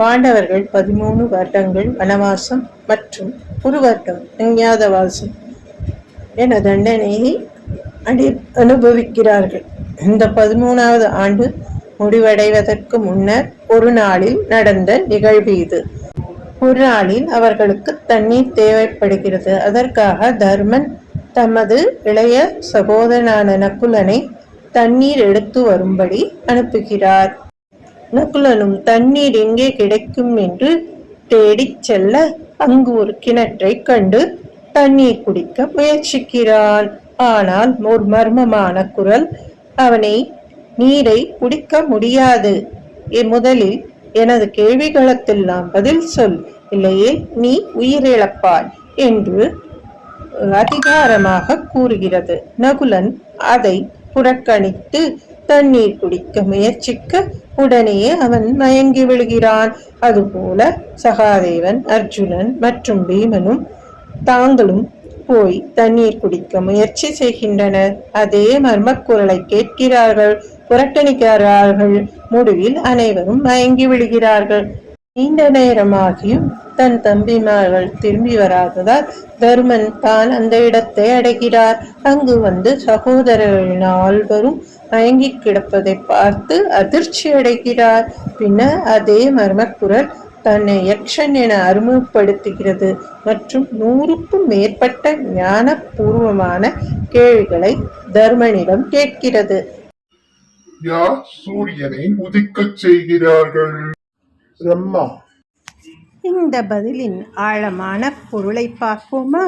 பாண்டவர்கள் பதிமூணு வருடங்கள் வனவாசம் மற்றும் ஒரு வருடம் அஞ்ஞாதவாசம் என தண்டனையை அடி அனுபவிக்கிறார்கள். இந்த பதிமூணாவது ஆண்டு முடிவடைவதற்கு முன்னர் ஒரு நாளில் நடந்த நிகழ்வு இது. ஒரு நாளில் அவர்களுக்கு தண்ணீர் தேவைப்படுகிறது. அதற்காக தர்மன் தமது இளைய சகோதரனான நக்குலனை தண்ணீர் எடுத்து வரும்படி அனுப்புகிறார். நகுலனும் தண்ணீர் எங்கே கிடைக்கும் என்று தேடிச் செல்ல அங்கு ஒரு கிணற்றை கண்டு தண்ணீர் குடிக்க முயற்சிக்கிறான். ஆனால் ஒரு மர்மமான குரல். அவனை நீரை குடிக்க முடியாது. முதலில் எனது கேள்விகளுக்கெல்லாம் பதில் சொல். இல்லையே நீ உயிரிழப்பாய் என்று அதிகாரமாக கூறுகிறது. நகுலன் அதை புறக்கணித்து தண்ணீர் குடிக்க முயற்சிக்க உடனே அவன் மயங்கி விழுகிறான். அதுபோல சகாதேவன் அர்ஜுனன் மற்றும் பீமனும் தாங்களும் போய் தண்ணீர் குடிக்க முயற்சி செய்கின்றனர். அதே மர்மக்குரலை கேட்கிறார்கள் புறக்கணிக்கிறார்கள். முடிவில் அனைவரும் மயங்கி விழுகிறார்கள். நீண்ட நேரமாகியும் தன் தம்பிமார்கள் திரும்பி வராததால் தருமன் தான் அந்த இடத்தை அடைகிறார். அங்கு வந்து சகோதரர்கள் நால்வரும் மயங்கி கிடப்பதை பார்த்து அதிர்ச்சி அடைகிறார். பின்னர் அதே மர்மக்குரல் தன்னை யக்ஷன் என அறிமுகப்படுத்துகிறது மற்றும் நூறுக்கும் மேற்பட்ட ஞானபூர்வமான கேள்விகளை தர்மனிடம் கேட்கிறது. யார் சூரியனை உதிக்கச் செய்கிறார்கள்? பிரம்மா. இந்த பதிலின் ஆழமான பொருளை பார்ப்போமா?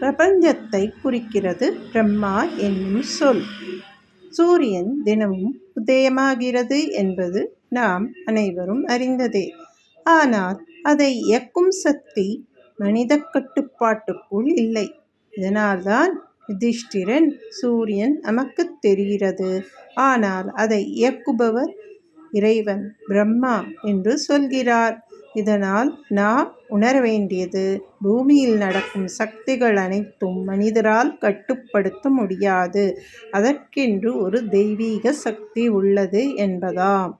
பிரபஞ்சத்தை குறிக்கிறது பிரம்மா என்னும் சொல். சூரியன் தினமும் உதயமாகிறது என்பது நாம் அனைவரும் அறிந்ததே. ஆனால் அதை இயக்கும் சக்தி மனித கட்டுப்பாட்டுக்குள் இல்லை. இதனால்தான் யுதிஷ்டிரன் சூரியன் நமக்கு தெரிகிறது. ஆனால் அதை இயக்குபவர் இறைவன் பிரம்மா என்று சொல்கிறார். இதனால் நாம் உணர வேண்டியது பூமியில் நடக்கும் சக்திகள் அனைத்தும் மனிதரால் கட்டுப்படுத்த முடியாது. அதற்கென்று ஒரு தெய்வீக சக்தி உள்ளது என்பதாம்.